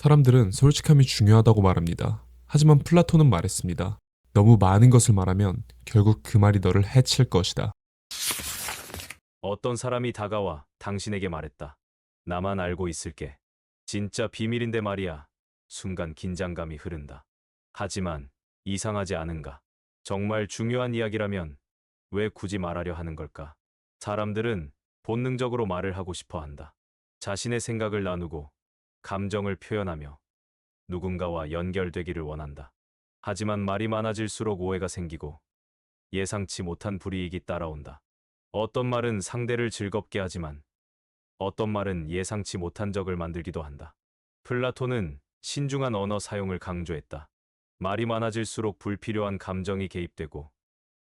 사람들은 솔직함이 중요하다고 말합니다. 하지만 플라톤은 말했습니다. 너무 많은 것을 말하면 결국 그 말이 너를 해칠 것이다. 어떤 사람이 다가와 당신에게 말했다. 나만 알고 있을게. 진짜 비밀인데 말이야. 순간 긴장감이 흐른다. 하지만 이상하지 않은가? 정말 중요한 이야기라면 왜 굳이 말하려 하는 걸까? 사람들은 본능적으로 말을 하고 싶어 한다. 자신의 생각을 나누고 감정을 표현하며 누군가와 연결되기를 원한다. 하지만 말이 많아질수록 오해가 생기고 예상치 못한 불이익이 따라온다. 어떤 말은 상대를 즐겁게 하지만 어떤 말은 예상치 못한 적을 만들기도 한다. 플라톤은 신중한 언어 사용을 강조했다. 말이 많아질수록 불필요한 감정이 개입되고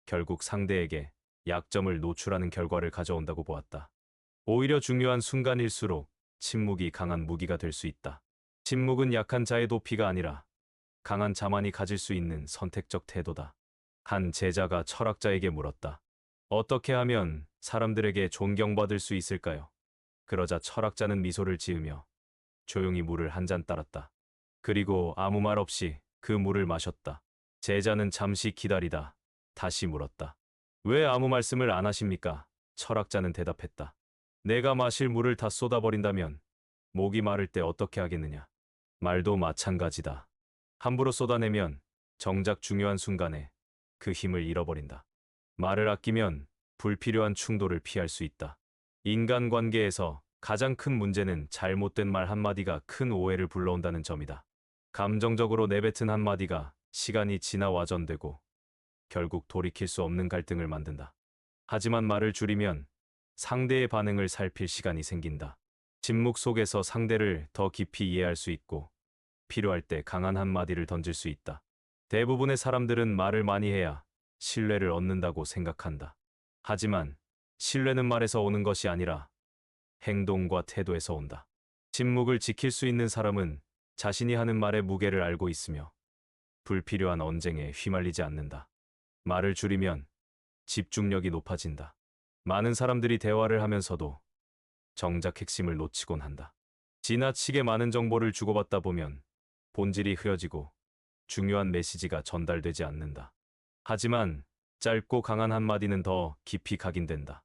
결국 상대에게 약점을 노출하는 결과를 가져온다고 보았다. 오히려 중요한 순간일수록 침묵이 강한 무기가 될 수 있다. 침묵은 약한 자의 도피가 아니라 강한 자만이 가질 수 있는 선택적 태도다. 한 제자가 철학자에게 물었다. 어떻게 하면 사람들에게 존경받을 수 있을까요? 그러자 철학자는 미소를 지으며 조용히 물을 한 잔 따랐다. 그리고 아무 말 없이 그 물을 마셨다. 제자는 잠시 기다리다 다시 물었다. 왜 아무 말씀을 안 하십니까? 철학자는 대답했다. 내가 마실 물을 다 쏟아버린다면 목이 마를 때 어떻게 하겠느냐? 말도 마찬가지다. 함부로 쏟아내면 정작 중요한 순간에 그 힘을 잃어버린다. 말을 아끼면 불필요한 충돌을 피할 수 있다. 인간관계에서 가장 큰 문제는 잘못된 말 한마디가 큰 오해를 불러온다는 점이다. 감정적으로 내뱉은 한마디가 시간이 지나 와전되고 결국 돌이킬 수 없는 갈등을 만든다. 하지만 말을 줄이면 상대의 반응을 살필 시간이 생긴다. 침묵 속에서 상대를 더 깊이 이해할 수 있고 필요할 때 강한 한마디를 던질 수 있다. 대부분의 사람들은 말을 많이 해야 신뢰를 얻는다고 생각한다. 하지만 신뢰는 말에서 오는 것이 아니라 행동과 태도에서 온다. 침묵을 지킬 수 있는 사람은 자신이 하는 말의 무게를 알고 있으며 불필요한 언쟁에 휘말리지 않는다. 말을 줄이면 집중력이 높아진다. 많은 사람들이 대화를 하면서도 정작 핵심을 놓치곤 한다. 지나치게 많은 정보를 주고받다 보면 본질이 흐려지고 중요한 메시지가 전달되지 않는다. 하지만 짧고 강한 한마디는 더 깊이 각인된다.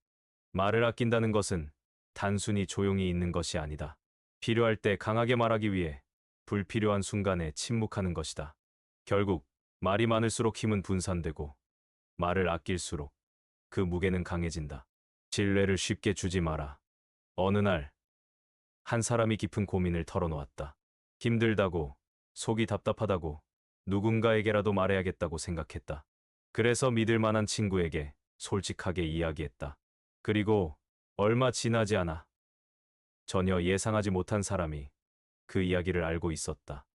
말을 아낀다는 것은 단순히 조용히 있는 것이 아니다. 필요할 때 강하게 말하기 위해 불필요한 순간에 침묵하는 것이다. 결국 말이 많을수록 힘은 분산되고 말을 아낄수록 그 무게는 강해진다. 신뢰를 쉽게 주지 마라. 어느 날, 한 사람이 깊은 고민을 털어놓았다. 힘들다고, 속이 답답하다고, 누군가에게라도 말해야겠다고 생각했다. 그래서 믿을 만한 친구에게 솔직하게 이야기했다. 그리고 얼마 지나지 않아 전혀 예상하지 못한 사람이 그 이야기를 알고 있었다.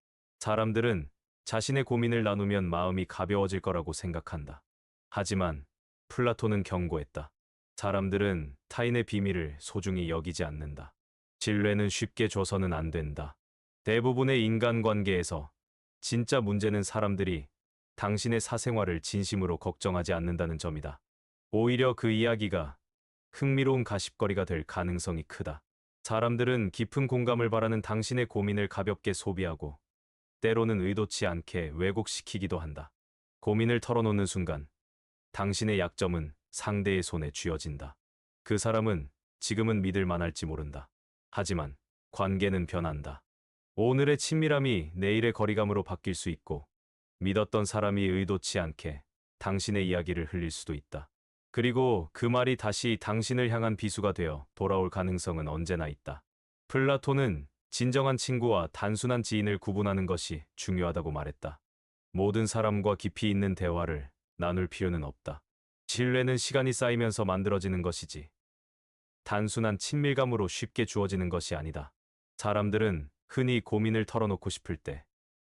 사람들은 자신의 고민을 나누면 마음이 가벼워질 거라고 생각한다. 하지만 플라톤은 경고했다. 사람들은 타인의 비밀을 소중히 여기지 않는다. 신뢰는 쉽게 줘서는 안 된다. 대부분의 인간관계에서 진짜 문제는 사람들이 당신의 사생활을 진심으로 걱정하지 않는다는 점이다. 오히려 그 이야기가 흥미로운 가십거리가 될 가능성이 크다. 사람들은 깊은 공감을 바라는 당신의 고민을 가볍게 소비하고 때로는 의도치 않게 왜곡시키기도 한다. 고민을 털어놓는 순간 당신의 약점은 상대의 손에 쥐어진다. 그 사람은 지금은 믿을 만할지 모른다. 하지만 관계는 변한다. 오늘의 친밀함이 내일의 거리감으로 바뀔 수 있고 믿었던 사람이 의도치 않게 당신의 이야기를 흘릴 수도 있다. 그리고 그 말이 다시 당신을 향한 비수가 되어 돌아올 가능성은 언제나 있다. 플라톤은 진정한 친구와 단순한 지인을 구분하는 것이 중요하다고 말했다. 모든 사람과 깊이 있는 대화를 나눌 필요는 없다. 신뢰는 시간이 쌓이면서 만들어지는 것이지. 단순한 친밀감으로 쉽게 주어지는 것이 아니다. 사람들은 흔히 고민을 털어놓고 싶을 때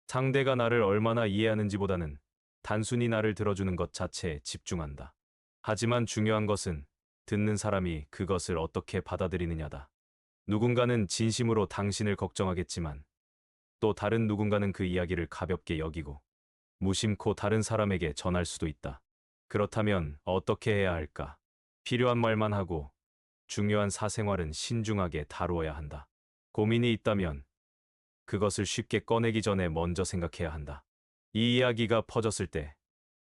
상대가 나를 얼마나 이해하는지보다는 단순히 나를 들어주는 것 자체에 집중한다. 하지만 중요한 것은 듣는 사람이 그것을 어떻게 받아들이느냐다. 누군가는 진심으로 당신을 걱정하겠지만 또 다른 누군가는 그 이야기를 가볍게 여기고 무심코 다른 사람에게 전할 수도 있다. 그렇다면 어떻게 해야 할까? 필요한 말만 하고 중요한 사생활은 신중하게 다루어야 한다. 고민이 있다면 그것을 쉽게 꺼내기 전에 먼저 생각해야 한다. 이 이야기가 퍼졌을 때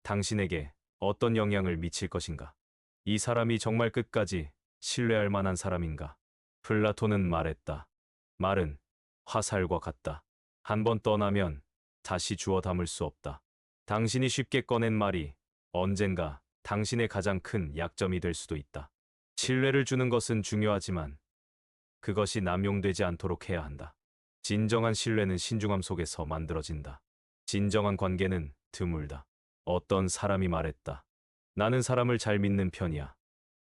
당신에게 어떤 영향을 미칠 것인가? 이 사람이 정말 끝까지 신뢰할 만한 사람인가? 플라톤은 말했다. 말은 화살과 같다. 한 번 떠나면 다시 주워 담을 수 없다. 당신이 쉽게 꺼낸 말이 언젠가 당신의 가장 큰 약점이 될 수도 있다. 신뢰를 주는 것은 중요하지만 그것이 남용되지 않도록 해야 한다. 진정한 신뢰는 신중함 속에서 만들어진다. 진정한 관계는 드물다. 어떤 사람이 말했다. 나는 사람을 잘 믿는 편이야.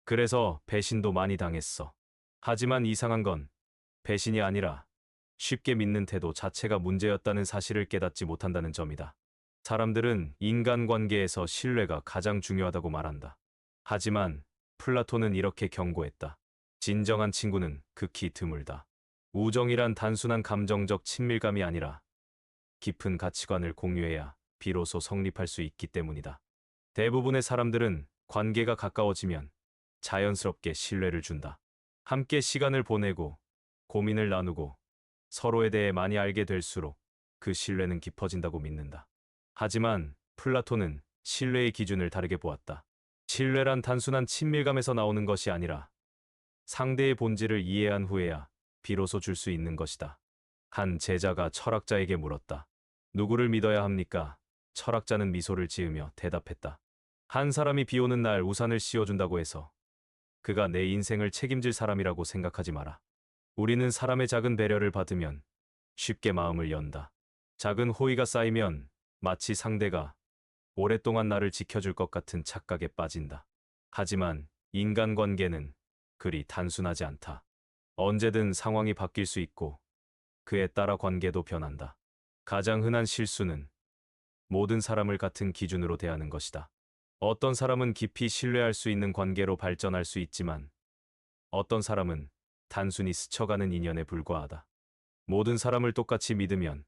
그래서 배신도 많이 당했어. 하지만 이상한 건 배신이 아니라 쉽게 믿는 태도 자체가 문제였다는 사실을 깨닫지 못한다는 점이다. 사람들은 인간관계에서 신뢰가 가장 중요하다고 말한다. 하지만 플라톤은 이렇게 경고했다. 진정한 친구는 극히 드물다. 우정이란 단순한 감정적 친밀감이 아니라 깊은 가치관을 공유해야 비로소 성립할 수 있기 때문이다. 대부분의 사람들은 관계가 가까워지면 자연스럽게 신뢰를 준다. 함께 시간을 보내고 고민을 나누고 서로에 대해 많이 알게 될수록 그 신뢰는 깊어진다고 믿는다. 하지만 플라톤은 신뢰의 기준을 다르게 보았다. 신뢰란 단순한 친밀감에서 나오는 것이 아니라 상대의 본질을 이해한 후에야 비로소 줄 수 있는 것이다. 한 제자가 철학자에게 물었다. 누구를 믿어야 합니까? 철학자는 미소를 지으며 대답했다. 한 사람이 비 오는 날 우산을 씌워준다고 해서 그가 내 인생을 책임질 사람이라고 생각하지 마라. 우리는 사람의 작은 배려를 받으면 쉽게 마음을 연다. 작은 호의가 쌓이면 마치 상대가 오랫동안 나를 지켜줄 것 같은 착각에 빠진다. 하지만 인간관계는 그리 단순하지 않다. 언제든 상황이 바뀔 수 있고 그에 따라 관계도 변한다. 가장 흔한 실수는 모든 사람을 같은 기준으로 대하는 것이다. 어떤 사람은 깊이 신뢰할 수 있는 관계로 발전할 수 있지만 어떤 사람은 단순히 스쳐가는 인연에 불과하다. 모든 사람을 똑같이 믿으면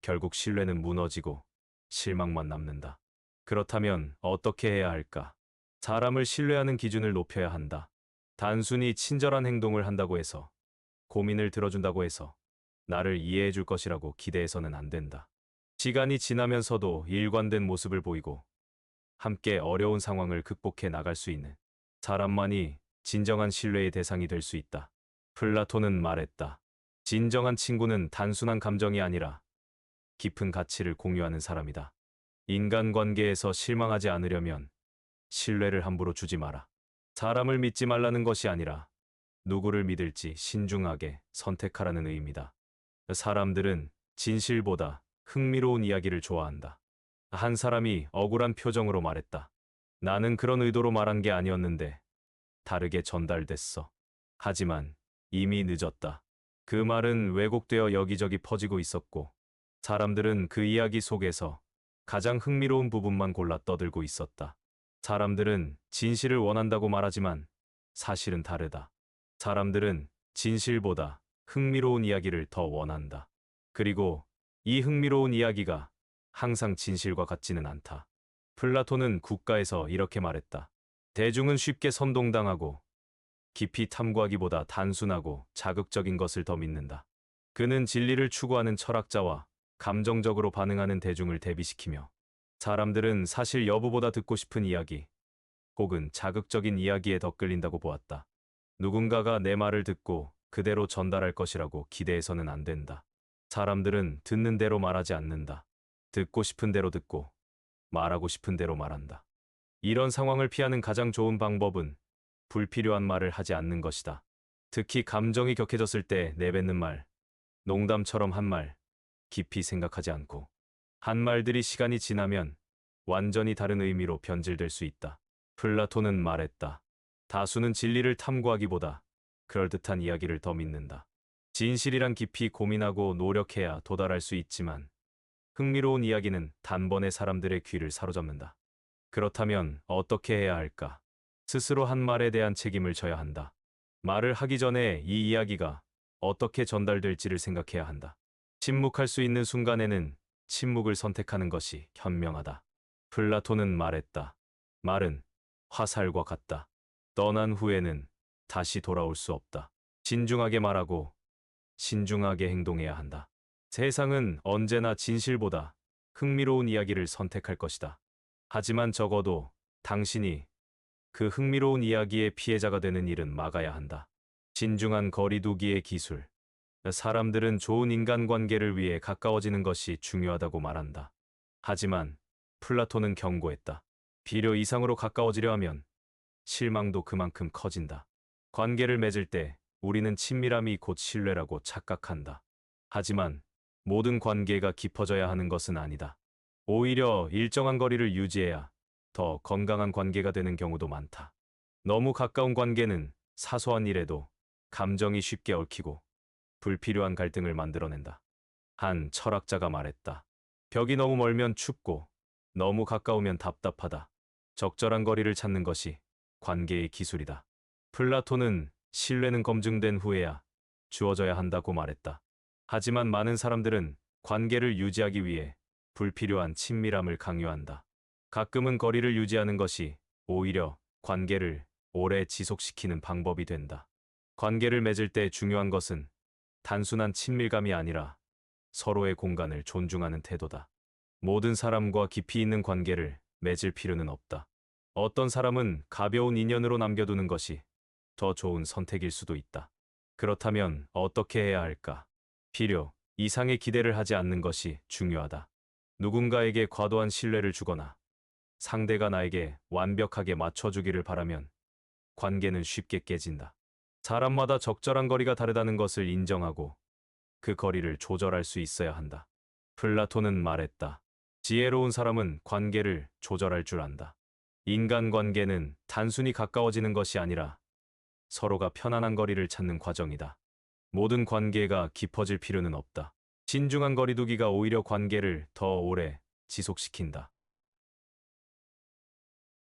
결국 신뢰는 무너지고 실망만 남는다. 그렇다면 어떻게 해야 할까? 사람을 신뢰하는 기준을 높여야 한다. 단순히 친절한 행동을 한다고 해서 고민을 들어준다고 해서 나를 이해해 줄 것이라고 기대해서는 안 된다. 시간이 지나면서도 일관된 모습을 보이고 함께 어려운 상황을 극복해 나갈 수 있는 사람만이 진정한 신뢰의 대상이 될 수 있다. 플라톤은 말했다. 진정한 친구는 단순한 감정이 아니라 깊은 가치를 공유하는 사람이다. 인간관계에서 실망하지 않으려면 신뢰를 함부로 주지 마라. 사람을 믿지 말라는 것이 아니라 누구를 믿을지 신중하게 선택하라는 의미다. 사람들은 진실보다 흥미로운 이야기를 좋아한다. 한 사람이 억울한 표정으로 말했다. 나는 그런 의도로 말한 게 아니었는데 다르게 전달됐어. 하지만 이미 늦었다. 그 말은 왜곡되어 여기저기 퍼지고 있었고 사람들은 그 이야기 속에서 가장 흥미로운 부분만 골라 떠들고 있었다. 사람들은 진실을 원한다고 말하지만 사실은 다르다. 사람들은 진실보다 흥미로운 이야기를 더 원한다. 그리고 이 흥미로운 이야기가 항상 진실과 같지는 않다. 플라톤은 국가에서 이렇게 말했다. 대중은 쉽게 선동당하고 깊이 탐구하기보다 단순하고 자극적인 것을 더 믿는다. 그는 진리를 추구하는 철학자와 감정적으로 반응하는 대중을 대비시키며 사람들은 사실 여부보다 듣고 싶은 이야기 혹은 자극적인 이야기에 더 끌린다고 보았다. 누군가가 내 말을 듣고 그대로 전달할 것이라고 기대해서는 안 된다. 사람들은 듣는 대로 말하지 않는다. 듣고 싶은 대로 듣고 말하고 싶은 대로 말한다. 이런 상황을 피하는 가장 좋은 방법은 불필요한 말을 하지 않는 것이다. 특히 감정이 격해졌을 때 내뱉는 말, 농담처럼 한 말, 깊이 생각하지 않고 한 말들이 시간이 지나면 완전히 다른 의미로 변질될 수 있다. 플라톤은 말했다. 다수는 진리를 탐구하기보다 그럴듯한 이야기를 더 믿는다. 진실이란 깊이 고민하고 노력해야 도달할 수 있지만 흥미로운 이야기는 단번에 사람들의 귀를 사로잡는다. 그렇다면 어떻게 해야 할까? 스스로 한 말에 대한 책임을 져야 한다. 말을 하기 전에 이 이야기가 어떻게 전달될지를 생각해야 한다. 침묵할 수 있는 순간에는 침묵을 선택하는 것이 현명하다. 플라톤은 말했다. 말은 화살과 같다. 떠난 후에는 다시 돌아올 수 없다. 신중하게 말하고 신중하게 행동해야 한다. 세상은 언제나 진실보다 흥미로운 이야기를 선택할 것이다. 하지만 적어도 당신이 그 흥미로운 이야기의 피해자가 되는 일은 막아야 한다. 신중한 거리두기의 기술. 사람들은 좋은 인간관계를 위해 가까워지는 것이 중요하다고 말한다. 하지만 플라톤은 경고했다. 비료 이상으로 가까워지려 하면 실망도 그만큼 커진다. 관계를 맺을 때 우리는 친밀함이 곧 신뢰라고 착각한다. 하지만 모든 관계가 깊어져야 하는 것은 아니다. 오히려 일정한 거리를 유지해야 더 건강한 관계가 되는 경우도 많다. 너무 가까운 관계는 사소한 일에도 감정이 쉽게 얽히고 불필요한 갈등을 만들어낸다. 한 철학자가 말했다. 벽이 너무 멀면 춥고 너무 가까우면 답답하다. 적절한 거리를 찾는 것이 관계의 기술이다. 플라톤은 신뢰는 검증된 후에야 주어져야 한다고 말했다. 하지만 많은 사람들은 관계를 유지하기 위해 불필요한 친밀함을 강요한다. 가끔은 거리를 유지하는 것이 오히려 관계를 오래 지속시키는 방법이 된다. 관계를 맺을 때 중요한 것은 단순한 친밀감이 아니라 서로의 공간을 존중하는 태도다. 모든 사람과 깊이 있는 관계를 맺을 필요는 없다. 어떤 사람은 가벼운 인연으로 남겨두는 것이 더 좋은 선택일 수도 있다. 그렇다면 어떻게 해야 할까? 필요 이상의 기대를 하지 않는 것이 중요하다. 누군가에게 과도한 신뢰를 주거나 상대가 나에게 완벽하게 맞춰주기를 바라면 관계는 쉽게 깨진다. 사람마다 적절한 거리가 다르다는 것을 인정하고 그 거리를 조절할 수 있어야 한다. 플라톤은 말했다. 지혜로운 사람은 관계를 조절할 줄 안다. 인간 관계는 단순히 가까워지는 것이 아니라 서로가 편안한 거리를 찾는 과정이다. 모든 관계가 깊어질 필요는 없다. 신중한 거리두기가 오히려 관계를 더 오래 지속시킨다.